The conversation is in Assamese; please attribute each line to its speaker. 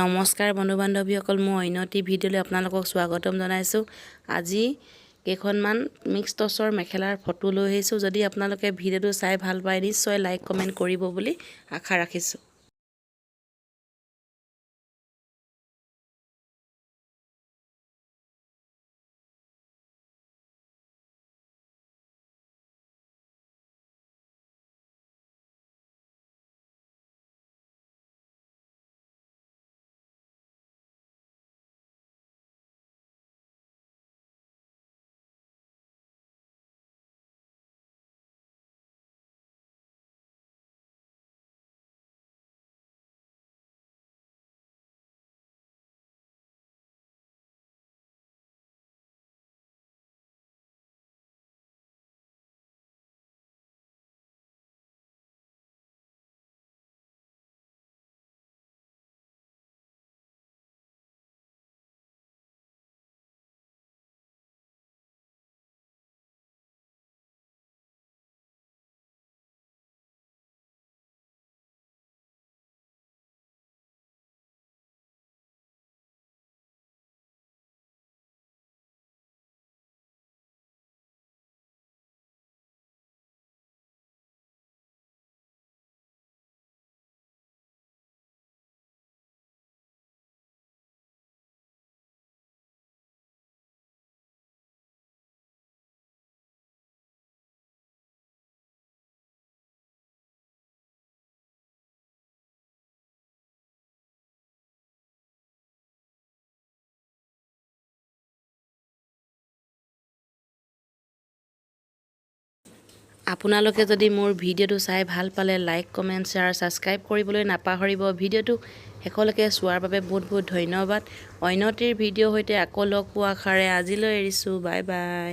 Speaker 1: নমস্কাৰ বন্ধু বান্ধৱীসকল মোৰ অন্যটি ভিডিঅ'লৈ আপোনালোকক স্বাগতম জনাইছোঁ। আজি কেইখনমান মিক্স টচৰ মেখেলাৰ ফটো লৈ আহিছোঁ। যদি আপোনালোকে ভিডিঅ'টো চাই ভাল পায় নিশ্চয় লাইক কমেণ্ট কৰিব বুলি আশা ৰাখিছোঁ। আপোনালোকে যদি মোৰ ভিডিঅ'টো চাই ভালো পালে লাইক, কমেণ্ট, শ্বেয়াৰ, ছাবস্ক্ৰাইব কৰিবলৈ নাপাহৰিব ভিডিঅ'টো শেষলৈকে চোৱাৰ বাবে বহুত বহুত ধন্যবাদ। অন্যটিৰ ভিডিঅ'ৰ সৈতে আকৌ লগ পোৱা আশাৰে আজিলৈ এৰিছোঁ। Bye bye.